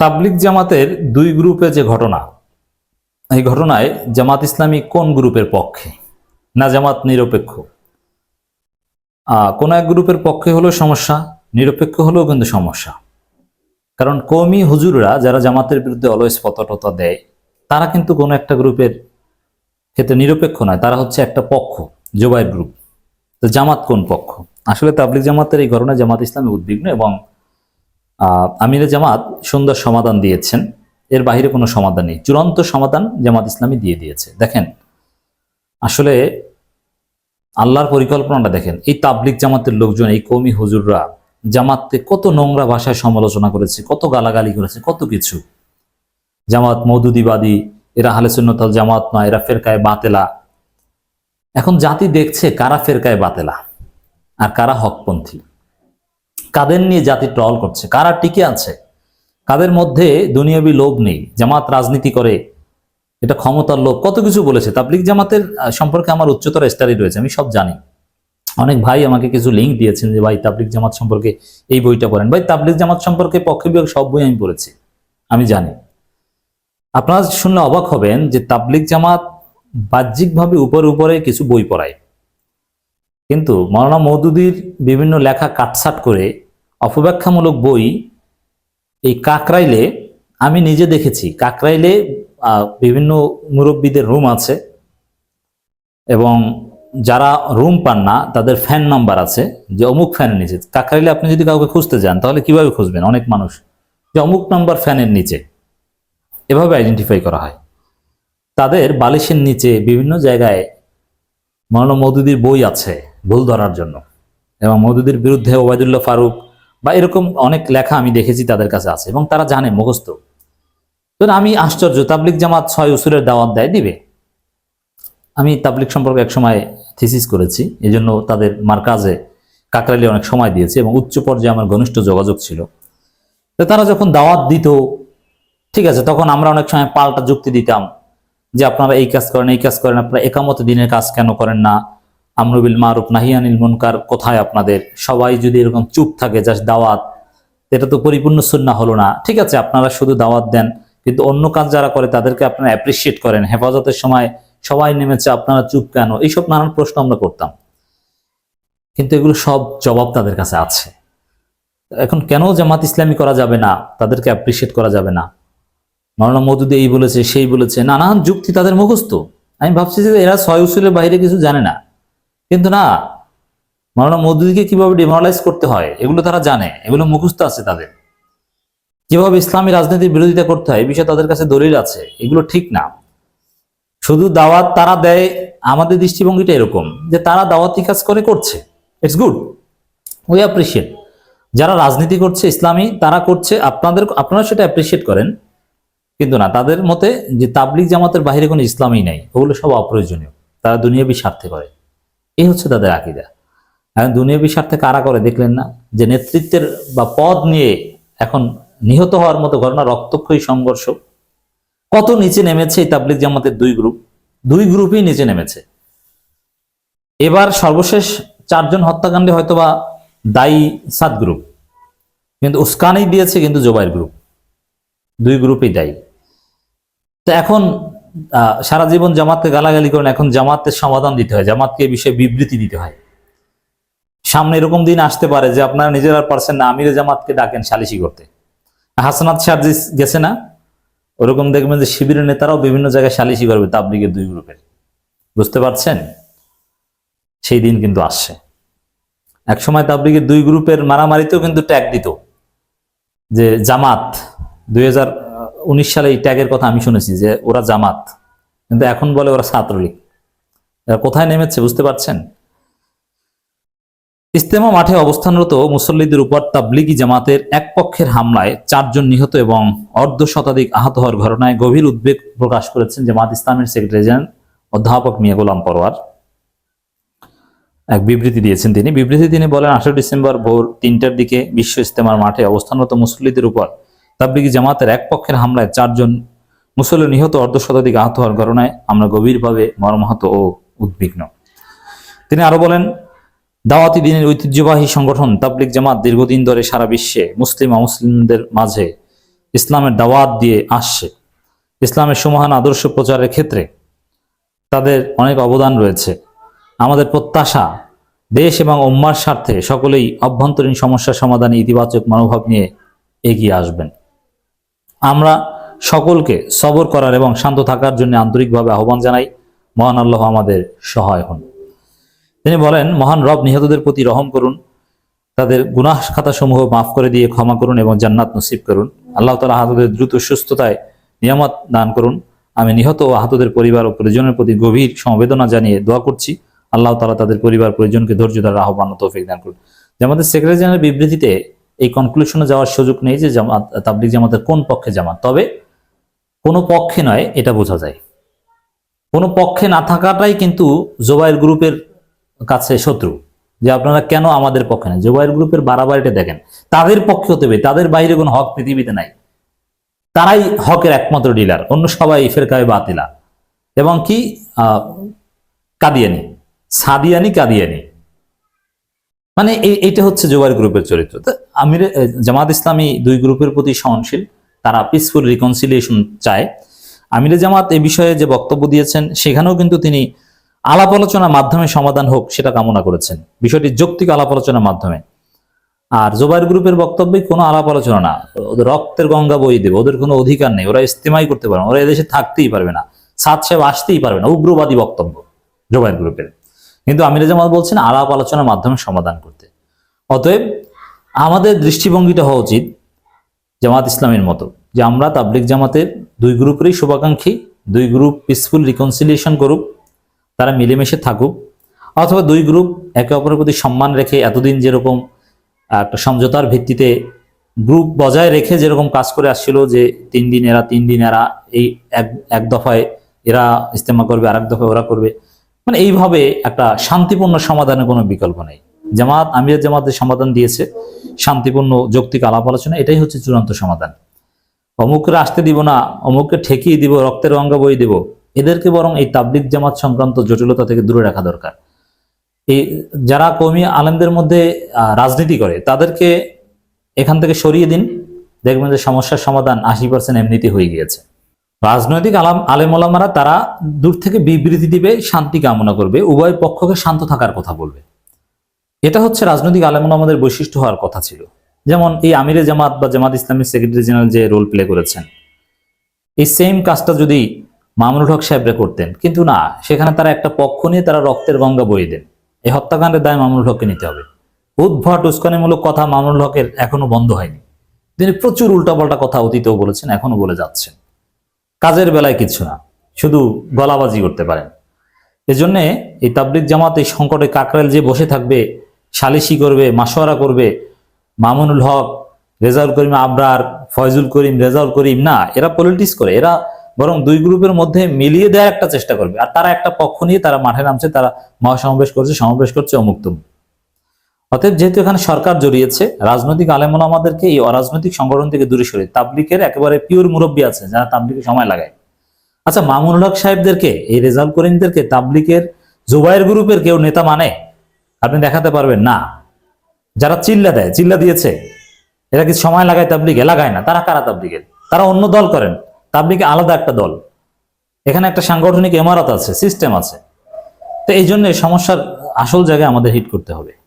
তাবলিক জামাতের দুই গ্রুপে যে ঘটনা, এই ঘটনায় জামাত ইসলামী কোন গ্রুপের পক্ষে? না জামাত নিরপেক্ষ? কোন এক গ্রুপের পক্ষে হলেও সমস্যা, নিরপেক্ষ হলেও কিন্তু সমস্যা। কারণ কৌমি হুজুররা যারা জামাতের বিরুদ্ধে অলওয়েজ পতটতা দেয়, তারা কিন্তু কোনো একটা গ্রুপের ক্ষেত্রে নিরপেক্ষ নয়, তারা হচ্ছে একটা পক্ষ জোবাইর গ্রুপ। তো জামাত কোন পক্ষ? আসলে তাবলিক জামাতের এই ঘটনায় জামাত ইসলামী উদ্বিগ্ন এবং আমিরে জামাত সুন্দর সমাধান দিয়েছেন। এর বাইরে কোনো সমাধান নেই। চূড়ান্ত সমাধান জামাত ইসলামী দিয়ে দিয়েছে। দেখেন, আসলে আল্লাহর পরিকল্পনাটা দেখেন, এই তাবলিক জামাতের লোকজন, এই কৌমি হুজুররা জামাতকে কত নোংরা ভাষায় সমালোচনা করেছে, কত গালাগালি করেছে, কত কিছু। জামাত মৌদুদিবাদী, এরা হালে সুন্নতাল জামাত নয়, এরা ফেরকায় বাতেলা। এখন জাতি দেখছে কারা ফেরকায় বাতেলা আর কারা হকপন্থী। কাদের নিয়ে জাতি ট্রল করছে? কারা টিকে আছে? কাদের মধ্যে দুনিয়াবি লোভ নেই? জামাত রাজনীতি করে, এটা ক্ষমতার লোভ। কত কিছু বলেছে। তাবলিক জামাতের সম্পর্কে আমার উচ্চতর স্টাডি রয়েছে, আমি সব জানি। অনেক ভাই আমাকে কিছু লিঙ্ক দিয়েছেন যে, ভাই তাবলিক জামাত সম্পর্কে এই বইটা পড়েন। ভাই তাবলিক জামাত সম্পর্কে পক্ষে বিয়োগ সব বই আমি পড়েছি, আমি জানি। আপনারা শুনলে অবাক হবেন যে তাবলিক জামাত বাহ্যিকভাবে উপরে উপরে কিছু বই পড়ায়। কিন্তু মৌলানা মৌদুদির বিভিন্ন লেখা কাটছাট করে অপব্যাখ্যামূলক বই এই কাকরাইলে আমি নিজে দেখেছি। কাকরাইলে বিভিন্ন মুরব্বীদের রুম আছে এবং যারা রুম পান না, তাদের ফ্যান নাম্বার আছে যে অমুক ফ্যানের নিচে। কাকরাইলে আপনি যদি কাউকে খুঁজতে যান, তাহলে কীভাবে খুঁজবেন? অনেক মানুষ যে অমুক নাম্বার ফ্যানের নিচে। এভাবে আইডেন্টিফাই করা হয়। তাদের বালিশের নিচে বিভিন্ন জায়গায় মৌলানা মৌদুদির বই আছে। ভুল ধরার জন্য। এবং মৌদুদির বিরুদ্ধে ওবায়দুল্লাহ ফারুক বা এরকম অনেক লেখা আমি দেখেছি তাদের কাছে আছে এবং তারা জানে, মুখস্থ। তো আমি আশ্চর্য তাবলিক জামাত ছয় উসুরের দাওয়াত দেয় দিবে? আমি তাবলিক সম্পর্কে এক সময় থিসিস করেছি এই জন্য তাদের মার্কাজে কাকরালি অনেক সময় দিয়েছে এবং উচ্চ পর্যায়ে আমার ঘনিষ্ঠ যোগাযোগ ছিল। তো তারা যখন দাওয়াত দিত, ঠিক আছে, তখন আমরা অনেক সময় পাল্টা যুক্তি দিতাম যে আপনারা এই কাজ করেন, এই কাজ করেন, আপনারা একামত দিনের কাজ কেন করেন না? আমরুবিল মারুফ নাহিয়ানিল মুনকার কোথায় আপনাদের? সবাই যদি এরকম চুপ থাকে জাস্ট দাওয়াত, এটা তো পরিপূর্ণ সুন্না হলো না। ঠিক আছে, আপনারা শুধু দাওয়াত দেন, কিন্তু অন্য কাজ যারা করে তাদেরকে আপনারা অ্যাপ্রিসিয়েট করেন। হেফাজতের সময় সবাই নেমেছে, আপনারা চুপ কেন? এইসব নানান প্রশ্ন আমরা করতাম। কিন্তু এগুলো সব জবাব তাদের কাছে আছে। এখন কেন জামাত ইসলামী করা যাবে না? তাদেরকে অ্যাপ্রিসিয়েট করা যাবে না। মৌলানা মৌদুদি এই বলেছে, সেই বলেছে। নানান যুক্তি তাদের মুখস্থ। আমি ভাবছি যে এরা ছয় উসুলের বাইরে কিছু জানে না। কিন্তু না মৌলানা মৌদুদিকে কীভাবে ডিমোরালাইজ করতে হয়, এগুলো তারা জানে, এগুলো মুখস্থ আছে তাদের। কীভাবে ইসলামী রাজনীতির বিরোধিতা করতে হয় এই বিষয়ে তাদের কাছে দলিল আছে, এগুলো ঠিক না। শুধু দাওয়াত তারা দেয়, আমাদের দৃষ্টিভঙ্গিটা এরকম, যে তারা দাওয়াতি কাজ করে করছে ইটস গুড উই অ্যাপ্রিসিয়েট যারা রাজনীতি করছে, ইসলামী, তারা করছে, আপনাদের, আপনারা সেটা অ্যাপ্রিসিয়েট করেন। কিন্তু না, তাদের মতে যে তাবলিক জামাতের বাইরে কোনো ইসলামই নাই, ওগুলো সব অপ্রয়োজনীয়, তারা দুনিয়াবি স্বার্থে করে। এই হচ্ছে তাদের আকিদা। এখন দুনিয়াবি স্বার্থে কারা করে দেখলেন না? যে নেতৃত্বের বা পদ নিয়ে এখন নিহত হওয়ার মতো ঘটনা, রক্তক্ষয়ী সংঘর্ষ। কত নিচে নেমেছে এই তাবলিক জামাতের দুই গ্রুপ? দুই গ্রুপই নিচে নেমেছে। এবার সর্বশেষ চারজন হত্যাকাণ্ডে হয়তোবা দায়ী সাত গ্রুপ। কিন্তু উস্কানি দিয়েছে কিন্তু জোবাইর গ্রুপ। দুই গ্রুপই দায়ী। তো এখন সারা জীবন জামাতকে গালাগালি করেন, এখন জামাতের সমাধান দিতে হয়, জামাতকে এই বিষয়ে বিবৃতি দিতে হয়। সামনে এরকম দিন আসতে পারে যে আপনারা নিজেরা পারছেন না, আমিরে জামাতকে ডাকেন সালিশি করতে। হাসনাত সার্জিস গেছে না, ওরকম দেখবেন যে শিবিরের নেতারাও বিভিন্ন জায়গায় সালিশি করবে তাবলিগের দুই গ্রুপের। বুঝতে পারছেন? সেই দিন কিন্তু আসছে। এক সময় তাবলিগের দুই গ্রুপের মারামারিতেও কিন্তু ট্যাগ দিত যে জামাত দুই হাজার উনিশ সালে এই ট্যাগের কথা আমি শুনেছি যে ওরা জামাত, কিন্তু এখন বলে ওরা ছাত্রলীগ। এরা কোথায় নেমেছে বুঝতে পারছেন? ইস্তেমা মাঠে অবস্থানরত মুসল্লিদের উপর তাবলিগি জামাতের এক পক্ষের হামলায় চারজন নিহত এবং অর্ধ শতাধিক আহত হওয়ার ঘটনায় গভীর উদ্বেগ প্রকাশ করেছেন জামাত ইসলামের সেক্রেটারি জেনারেল অধ্যাপক মিয়া গোলাম পরোয়ার এক বিবৃতি দিয়েছেন তিনি। বিবৃতি তিনি বলেন, আঠারো ডিসেম্বর ভোর তিনটার দিকে বিশ্ব ইস্তেমার মাঠে অবস্থানরত মুসল্লিদের উপর তাবলিগি জামাতের এক পক্ষের হামলায় চারজন মুসল্লি নিহত অর্ধ শতাধিক আহত হওয়ার ঘটনায় আমরা গভীরভাবে মর্মাহত ও উদ্বিগ্ন। তিনি আরও বলেন, দাওয়াতি দিনের ঐতিহ্যবাহী সংগঠন তাবলিক জামাত দীর্ঘদিন ধরে সারা বিশ্বে মুসলিম অমুসলিমদের মাঝে ইসলামের দাওয়াত দিয়ে আসছে। ইসলামের সমাহান আদর্শ প্রচারের ক্ষেত্রে তাদের অনেক অবদান রয়েছে। আমাদের প্রত্যাশা, দেশ এবং উম্মার স্বার্থে সকলেই অভ্যন্তরীণ সমস্যার সমাধানে ইতিবাচক মনোভাব নিয়ে এগিয়ে আসবেন। আমরা সকলকে সবর করার এবং শান্ত থাকার জন্য আন্তরিকভাবে আহ্বান জানাই। মহান আল্লাহ আমাদের সহায় হন। তিনি বলেন, মহান রব নিহতদের প্রতি রহম করুন, তাদের গুনাহ খাতাসমূহ মাফ করে দিয়ে ক্ষমা করুন এবং জান্নাত নসিব করুন। আল্লাহ তালা আহতদের দ্রুত সুস্থতায় নিয়ামত দান করুন। আমি নিহত ও আহতদের পরিবার ও পরিজনের প্রতি গভীর সমবেদনা জানিয়ে দোয়া করছি। আল্লাহ তালা তাদের পরিবার পরিজনকে ধৈর্য দ্বারা আহ্বান তৌফিক দান করুন। যে আমাদের সেক্রেটারি জেনারেল বিবৃতিতে এই কনক্লুশনে যাওয়ার সুযোগ নেই যে জামাত তাবলিক জামাতের কোন পক্ষে জামাত। তবে কোনো পক্ষে নয়, এটা বোঝা যায়। কোনো পক্ষে না থাকাটাই কিন্তু জোবাইর গ্রুপের কাছে শত্রু। যে আপনারা কেন আমাদের পক্ষে নেই জোবাইর গ্রুপের বাড়াবাড়িটা দেখেন। তাদের পক্ষে হতে হবে, তাদের বাইরে কোনো হক পৃথিবীতে নাই। তারাই হকের একমাত্র ডিলার অন্য সবাই ফেরকায় বাতিলা। এবং কি? কাদিয়ানি। সাদিয়ানি, কাদিয়ানি। মানে এই- এইটা হচ্ছে জোবাইর গ্রুপের চরিত্র। আমির জামাত ইসলামী দুই গ্রুপের প্রতি সহনশীল। তারা পিসফুল রিকনসিলিয়েশন চায়। আমিরে জামাত এ বিষয়ে যে বক্তব্য দিয়েছেন, সেখানেও কিন্তু তিনি আলাপ আলোচনার মাধ্যমে সমাধান হোক সেটা কামনা করেছেন। বিষয়টি যৌক্তিক আলাপ আলোচনার মাধ্যমে। আর জোবাইর গ্রুপের বক্তব্যে কোনো আলাপ আলোচনা না। ওদের রক্তের গঙ্গা বই দেবে, ওদের কোনো অধিকার নেই। ওরা ইস্তেমাই করতে পারবে না, ওরা এদেশে থাকতেই পারবে না। সাত সাহেব আসতেই পারবে না, উগ্রবাদী বক্তব্য জোবাইর গ্রুপের। কিন্তু আমির জামাত বলছেন, আলাপ আলোচনার মাধ্যমে সমাধান করতে। অতএব আমাদের দৃষ্টিভঙ্গিটা হওয়া উচিত জামাত ইসলামের মতো, যে আমরা তাবলিক জামাতের দুই গ্রুপেরই শুভাকাঙ্ক্ষী, দুই গ্রুপ পিসফুল রিকনসিলিয়েশন করুক, তারা মিলেমিশে থাকুক, অথবা দুই গ্রুপ একে অপরের প্রতি সম্মান রেখে এতদিন যেরকম একটা সমঝোতার ভিত্তিতে গ্রুপ বজায় রেখে যেরকম কাজ করে আসছিল যে তিন দিন এরা, তিন দিন এরা, এই এক এক দফায় এরা ইস্তেমা করবে আর এক দফায় ওরা করবে মানে এইভাবে একটা শান্তিপূর্ণ সমাধানের কোনো বিকল্প নেই। জামাত আমির জামাতের সমাধান দিয়েছে। শান্তিপূর্ণ যৌক্তিক আলাপ আলোচনা, এটাই হচ্ছে চূড়ান্ত সমাধান। অমুককে আসতে দিব না, অমুককে ঠেকিয়ে দিব, রক্তের অঙ্গ বই দেব। এদেরকে বরং এই তাবলিক জামাত সংক্রান্ত জটিলতা থেকে দূরে রাখা দরকার। এই যারা কৌমি আলেমদের মধ্যে রাজনীতি করে, তাদেরকে এখান থেকে সরিয়ে দিন। দেখবেন যে সমস্যার সমাধান আশি পার্সেন্ট এমনিতে হয়ে গিয়েছে। রাজনৈতিক আলাম আলেম ওলামারা তারা দূর থেকে বিবৃতি দিবে, শান্তি কামনা করবে, উভয় পক্ষকে শান্ত থাকার কথা বলবে। এটা হচ্ছে রাজনৈতিক আলেম আমাদের বৈশিষ্ট্য হওয়ার কথা ছিল। যেমন এই আমিরে জামাত বা জামাত ইসলামের সেক্রেটারি জেনারেল যে রোল প্লে করেছেন। এই সেম কাজটা যদি মামুনুল হক সাহেবরা করতেন, কিন্তু না, সেখানে তারা একটা পক্ষ নিয়ে তারা রক্তের গঙ্গা বয়ে দেন। এই হত্যাকাণ্ডের দায় মামুনুল হককে নিতে হবে। উদ্ভট উস্কানিমূলক কথা মামুনুল হকের এখনও বন্ধ হয়নি। তিনি প্রচুর উল্টাপাল্টা কথা অতীতেও বলেছেন, এখনও বলে যাচ্ছেন। কাজের বেলায় কিছু না, শুধু গলাবাজি করতে পারেন। এজন্যে এই তাবলিক জামাত এই সংকটে কাকরাইল যে বসে থাকবে সালিশি করবে মাসোয়ারা করবে, মামুনুল হক, রেজাউল করিম আবরার, ফয়জুল করিম, রেজাউল করিম, না, এরা পলিটিক্স করে। এরা বরং দুই গ্রুপের মধ্যে মিলিয়ে দেওয়ার একটা চেষ্টা করবে। আর তারা একটা পক্ষ নিয়ে তারা মাঠে নামছে, তারা মহাসমাবেশ করছে, সমাবেশ করছে অমুক তমুক। অতএব যেহেতু এখানে সরকার জড়িয়েছে, রাজনৈতিক আলেমন আমাদেরকে এই অরাজনৈতিক সংগঠন থেকে দূরে সরে তাবলিকের একেবারে পিওর মুরব্বী আছে, যারা তাবলিকে সময় লাগায়। আচ্ছা মামুনুল হক সাহেবদেরকে, এই রেজাউল করিমদেরকে তাবলিকের জুবাইর গ্রুপের কেউ নেতা মানে? আপনি দেখাতে পারবেন, না। যারা চিল্লা দেয়, চিল্লা দিয়েছে, এরা কি সময় লাগায় তাবলিগে? লাগায় না। তারা কারা তাবলিগের? তারা অন্য দল করেন। তাবলিগে আলাদা একটা দল। এখানে একটা সাংগঠনিক এমারত আছে সিস্টেম আছে। তো এই জন্য সমস্যার আসল জায়গায় আমাদের হিট করতে হবে।